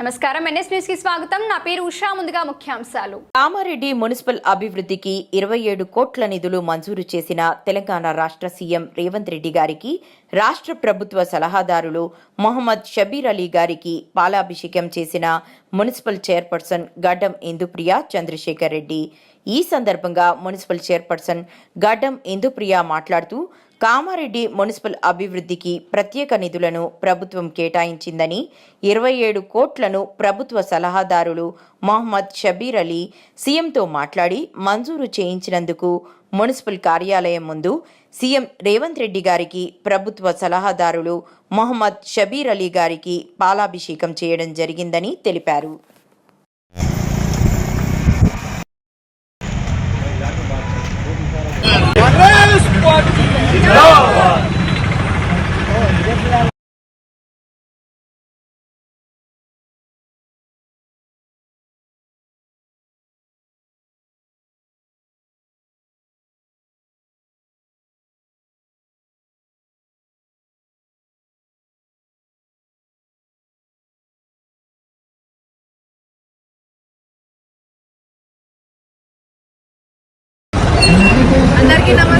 నమస్కారం. ఎన్ఎస్కి స్వాగతం. నా పేరు ఉషా. ముందుగా ముఖ్యాంశాలు. కామారెడ్డి మున్సిపల్ అభివృద్ధికి ఇరవై ఏడు కోట్ల నిధులు మంజూరు చేసిన తెలంగాణ రాష్ట్ర సీఎం రేవంత్ రెడ్డి గారికి రాష్ట్ర ప్రభుత్వ సలహాదారులు మొహమ్మద్ షబీర్ అలీ గారికి పాలాభిషేకం చేసిన మున్సిపల్ చైర్పర్సన్ గడ్డం ఇందుప్రియ చంద్రశేఖర్ రెడ్డి. ఈ సందర్భంగా మున్సిపల్ చైర్పర్సన్ గడ్డం ఇందుప్రియ మాట్లాడుతూ కామారెడ్డి మున్సిపల్ అభివృద్ధికి ప్రత్యేక నిధులను ప్రభుత్వం కేటాయించిందని ఇరవై ఏడు కోట్లను ప్రభుత్వ సలహాదారులు మొహమ్మద్ షబీర్ అలీ సీఎంతో మాట్లాడి మంజూరు చేయించినందుకు మున్సిపల్ కార్యాలయం ముందు సీఎం రేవంత్ రెడ్డి గారికి ప్రభుత్వ సలహాదారులు మొహమ్మద్ షబీర్ అలీ గారికి పాలాభిషేకం చేయడం జరిగిందని తెలిపారు.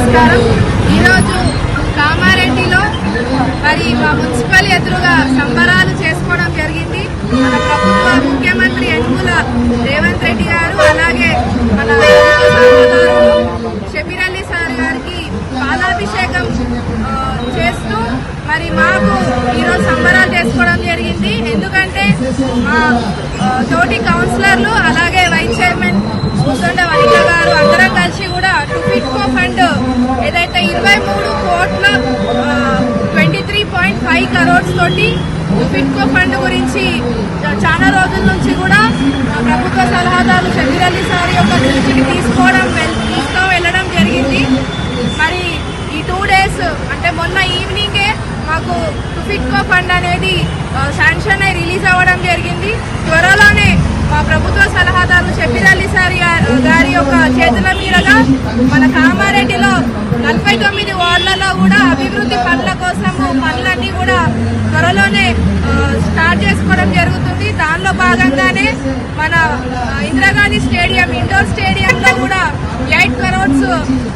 నమస్కారం. ఈరోజు కామారెడ్డిలో మరి మా మున్సిపల్ ఎదురుగా సంబరాలు చేసుకోవడం జరిగింది. మన ప్రభుత్వ ముఖ్యమంత్రి యనుమల రేవంత్ రెడ్డి గారు అలాగే మన ప్రభుత్వ షబీర్ అలీ సార్ గారికి పాలాభిషేకం చేస్తూ మరి మాకు ఈరోజు సంబరాలు చేసుకోవడం జరిగింది. ఎందుకంటే మా తోటి కౌన్సిలర్లు అలాగే వైస్ చైర్మన్ ముసొండ వనిత గారు అందరం కలిసి కూడా టుఫిట్కో ఫండ్ ఏదైతే ఇరవై మూడు కోట్ల twenty three point five crores తోటి ఫిట్కో ఫండ్ గురించి చాలా రోజుల నుంచి కూడా ప్రభుత్వ సలహాదారు షబీర్ అలీ సార్ యొక్క దృష్టికి తీసుకోవడం వెల్- తీసుకో వెళ్ళడం జరిగింది. మరి ఈ టూ డేస్ అంటే మొన్న ఈవినింగే మాకు ఫిట్కో ఫండ్ అనేది శాంక్షన్ అయి రిలీజ్ అవ్వడం జరిగింది. త్వరలోనే మా ప్రభుత్వ సలహాదారు షబీర్ అలీ సార్ గారి యొక్క చేతుల మీదుగా మన కామారెడ్డి నలభై తొమ్మిది వార్డులలో కూడా అభివృద్ధి పనుల కోసము పనులన్నీ కూడా త్వరలోనే స్టార్ట్ చేసుకోవడం జరుగుతుంది. దానిలో భాగంగానే మన ఇందిరాగాంధీ స్టేడియం ఇండోర్ స్టేడియంలో కూడా ఎయిట్ క్రోడ్స్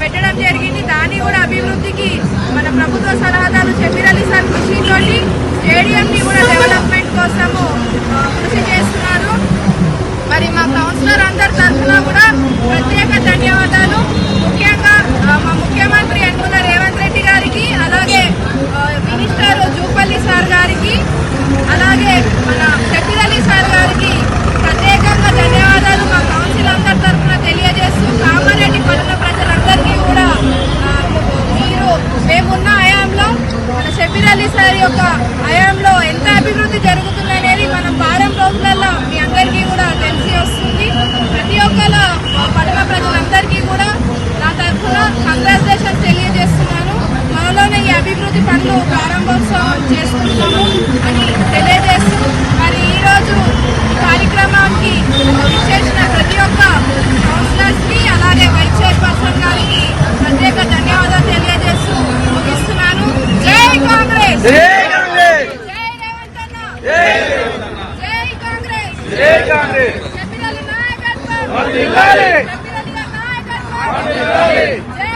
పెట్టడం జరిగింది. దాన్ని కూడా అభివృద్ధికి మన ప్రభుత్వ సలహాదారు షబీర్ అలీ సార్ కృషితోటి స్టేడియంని కూడా డెవలప్మెంట్ కోసము స్కూళ్ళు ప్రారంభోత్సవం చేసుకుంటున్నాము అని తెలియజేస్తూ మరి ఈరోజు కార్యక్రమానికి విశేషణ ప్రతి ఒక్క కౌన్సిలర్స్కి అలాగే వైస్ చైర్పర్సన్ గారికి ప్రత్యేక ధన్యవాదాలు తెలియజేస్తూ ముగిస్తున్నాను. జై కాంగ్రెస్!